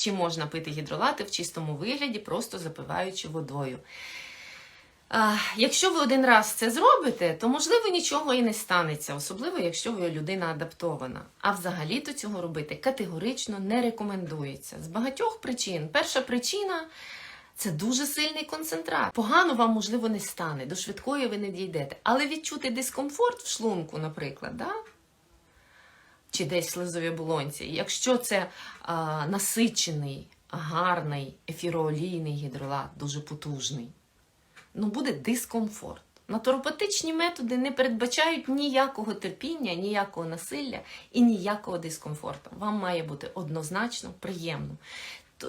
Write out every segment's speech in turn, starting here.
чи можна пити гідролати в чистому вигляді, просто запиваючи водою. Якщо ви один раз це зробите, то можливо нічого і не станеться, особливо якщо ви людина адаптована. А взагалі то цього робити категорично не рекомендується з багатьох причин. Перша причина це дуже сильний концентрат. Погано вам, можливо, не стане, до швидкої ви не дійдете. Але відчути дискомфорт в шлунку, наприклад, да? Чи десь в слизовій оболонці, якщо це а, насичений, гарний ефіроолійний гідролат, дуже потужний, ну буде дискомфорт. Натуропатичні методи не передбачають ніякого терпіння, ніякого насилля і ніякого дискомфорту. Вам має бути однозначно приємно.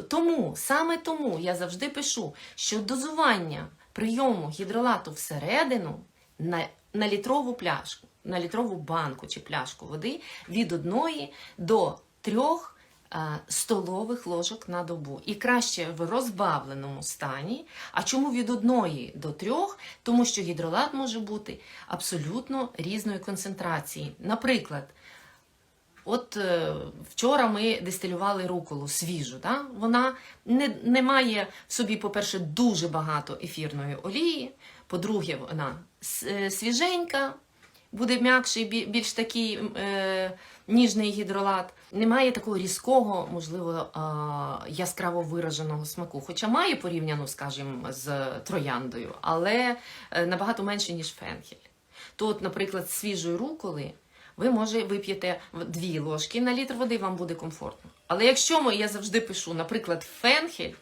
Тому, саме тому я завжди пишу, що дозування прийому гідролату всередину на, на літрову пляшку, на літрову банку чи пляшку води від 1 до 3 е, столових ложок на добу. І краще в розбавленому стані. А чому від 1 до 3? Тому що гідролат може бути абсолютно різної концентрації. Наприклад, От е, вчора ми дистилювали руколу свіжу. Да? Вона не, не має в собі, по-перше, дуже багато ефірної олії. По-друге, вона е, свіженька, буде м'якший, більш такий е, ніжний гідролат. Немає такого різкого, можливо, а, яскраво вираженого смаку. Хоча має порівняно, скажімо, з трояндою, але е, набагато менше, ніж фенхель. То, от, наприклад, свіжої руколи ви може вип'єте дві ложки на літр води, вам буде комфортно. Але якщо ми, я завжди пишу, наприклад, фенхель,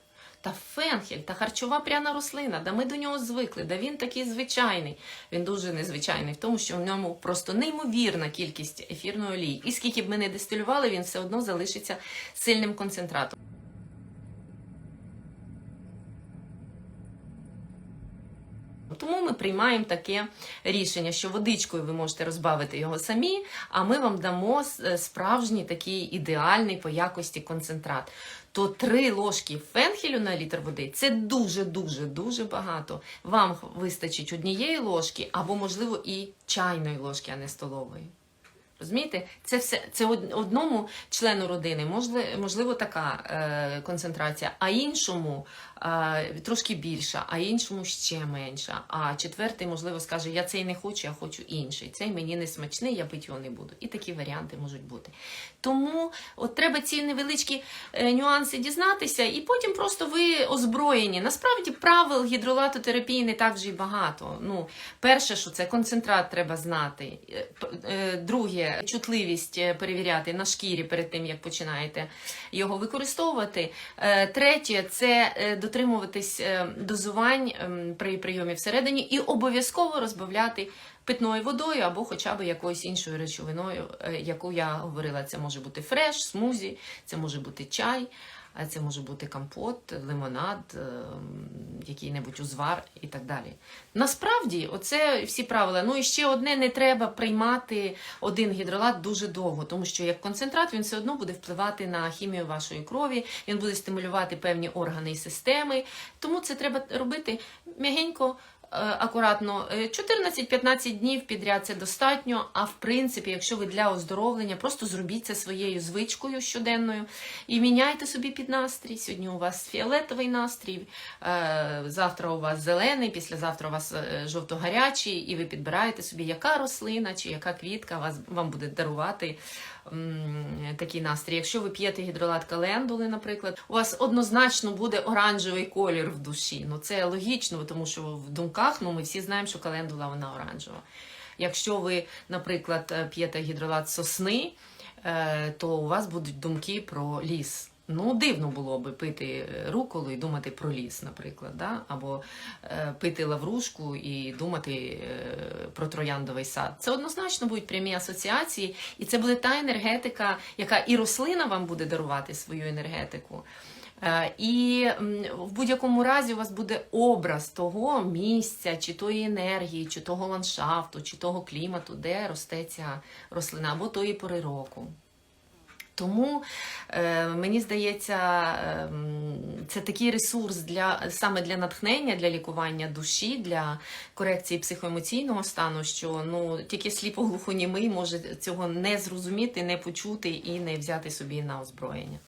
та фенхель, та харчова пряна рослина, да ми до нього звикли, да він такий звичайний. Він дуже незвичайний в тому, що в ньому просто неймовірна кількість ефірної олії. І скільки б ми не дистилювали, він все одно залишиться сильним концентратом. Тому ми приймаємо таке рішення, що водичкою ви можете розбавити його самі, а ми вам дамо справжній такий ідеальний по якості концентрат. То три ложки фенхелю на літр води це дуже дуже дуже багато. Вам вистачить однієї ложки або, можливо, і чайної ложки, а не столової. Розумієте, це все це одному члену родини можливо, така е, концентрація, а іншому е, трошки більша, а іншому ще менша. А четвертий, можливо, скаже: Я цей не хочу, я хочу інший. Цей мені не смачний, я пити його не буду. І такі варіанти можуть бути. Тому от треба ці невеличкі е, нюанси дізнатися, і потім просто ви озброєні. Насправді правил гідролатотерапії не так вже й багато. Ну, перше, що це концентрат треба знати. Е, е, чутливість е, перевіряти на шкірі перед тим, як починаєте його використовувати. Е, Третє це дотримуватись дозувань ем, при прийомі всередині і обов'язково розбавляти питною водою або хоча б якоюсь іншою речовиною, яку я говорила. Це може бути фреш, смузі, це може бути чай, це може бути компот, лимонад, ем, який-небудь узвар і так далі. Насправді, оце всі правила. Ну і ще одне: не треба приймати один гідролат дуже довго, тому що як концентрат він все одно буде впливати на хімію вашої крові, він буде стимулювати певні органи і системи. Тому це треба робити м'ягенько. Е, Акуратно, Е, 14-15 днів підряд це достатньо. А в принципі, якщо ви для оздоровлення, просто зробіть це своєю звичкою щоденною і міняйте собі під настрій. Сьогодні у вас фіолетовий настрій, е, завтра у вас зелений, післязавтра у вас е, жовто-гарячий, і ви підбираєте собі, яка рослина чи яка квітка вас вам буде дарувати такий настрій. Якщо ви п'єте гідролат календули, наприклад, у вас однозначно буде оранжевий колір в душі. Ну це логічно, тому що в думках ну ми всі знаємо, що календула вона оранжева. Якщо ви, наприклад, е, п'єте гідролат сосни, е, то у вас будуть думки про ліс. Ну, дивно було би пити руколу і думати про ліс, наприклад, да? або е, пити лаврушку і думати е, про трояндовий сад. Це однозначно будуть прямі асоціації, і це буде та енергетика, яка і рослина вам буде дарувати свою енергетику. Е, І в будь-якому разі у вас буде образ того місця, чи тої енергії, чи того ландшафту, чи того клімату, де росте ця рослина, або тої пори року. Тому е, мені здається, е, це такий ресурс для саме для натхнення, для лікування душі, для корекції психоемоційного стану, що ну тільки сліпоглухонімий може цього не зрозуміти, не почути і не взяти собі на озброєння.